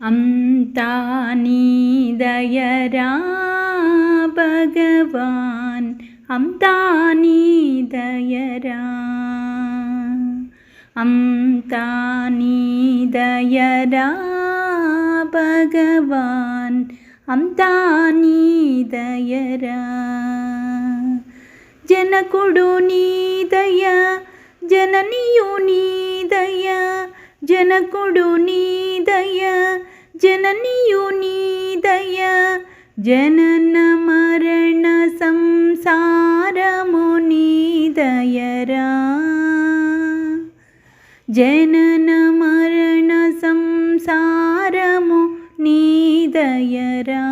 அம்தானீதயரா பகவான் அம்தானீதயரா அம்தானீதயரா பகவான் அம்தானீதயரா. ஜனகுடு நீதய ஜனனியு நீதய జనకుడు నీదయ జననియు నీదయ జనకుడు నీదయ జననియు నీదయ జనన మరణ సంసారము నీదయరా జనన మరణ సంసారము నీదయరా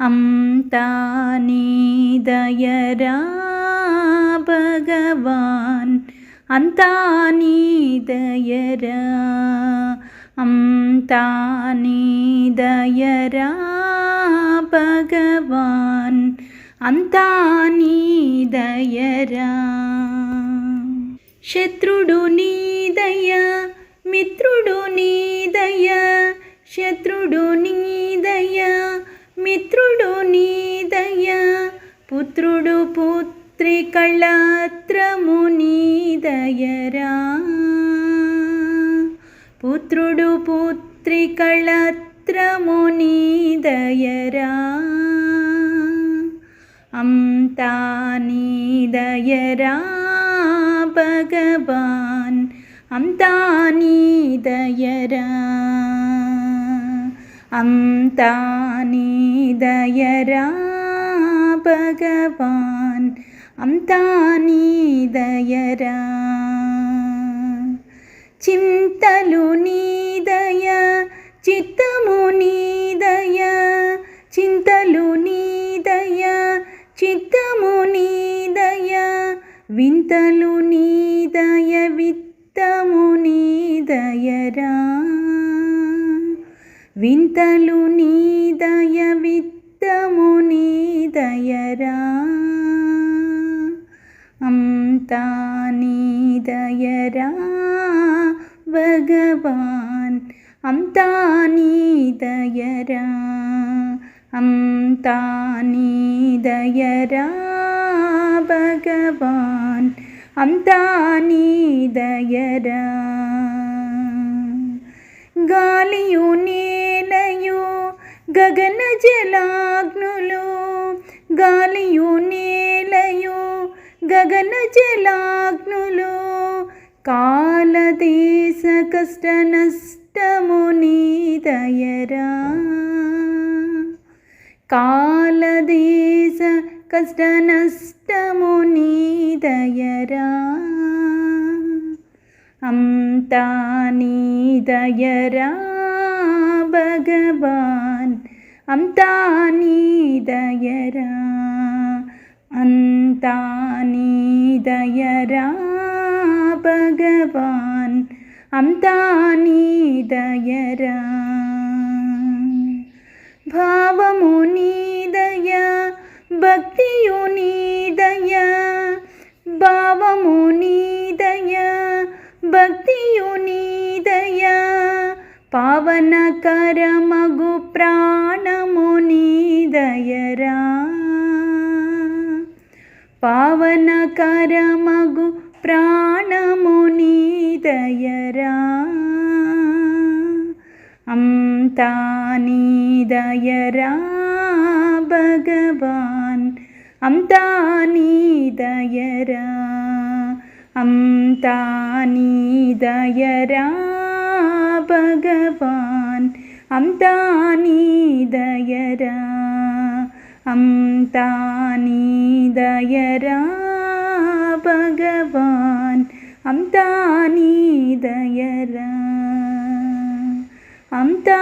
అంతా నీదయరా భగవాన్ अन्तानिदयरा अन्तानिदयरा भगवान् अन्तानीदयरा शत्रुडु नीदय मित्रुडु नीदय शत्रुडु नी నీదయరా పుత్రుడు పుత్రి కళత్రము నీదయరా అంతా నీదయరా భగవాన్ అంతా నీదయరా అంతా నీదయరా భగవాన్ అంతా నీదయరా చింతలు నీదయ చిత్తము నీదయ చింతలు నీదయ చిత్తము నీదయ వింతలు నీదయ విత్తము నీదయరా వింతలు నీదయ విత్తము నీదయరా అంతా నీదయరా భగవాన్ అంతా నీదయరా అంతా నీదయరా భగవాన్ అంతా నీదయరా గాలియు నేలయు గగన జలాగ్నులు గాలియు నేలయు గగన జలాగ్నులు కాలదేశ కష్ట నష్టము నీదయరా కాలదేశ కష్ట నష్టము నీదయరా అంతా నీదయరా భగవాన్. అంతా నీదయరా. అంతా నీదయరా. భగవాన్ అంతా నీ దయరా. భావము నీ దయ భక్తియు నీ దయ భావము నీ దయ భక్తియు నీ నీదయ పావనకరమగు ప్రాణము నీ దయరా. పావనకరమగు ప్రాణము నీదయరా అంతా నీదయరా భగవాన్ అంతా నీదయరా అంతా నీదయరా భగవాన్ అంతా నీదయరా அம்தானீதயரா பகவான். அம்தானீதயரா அம்தானீதயரா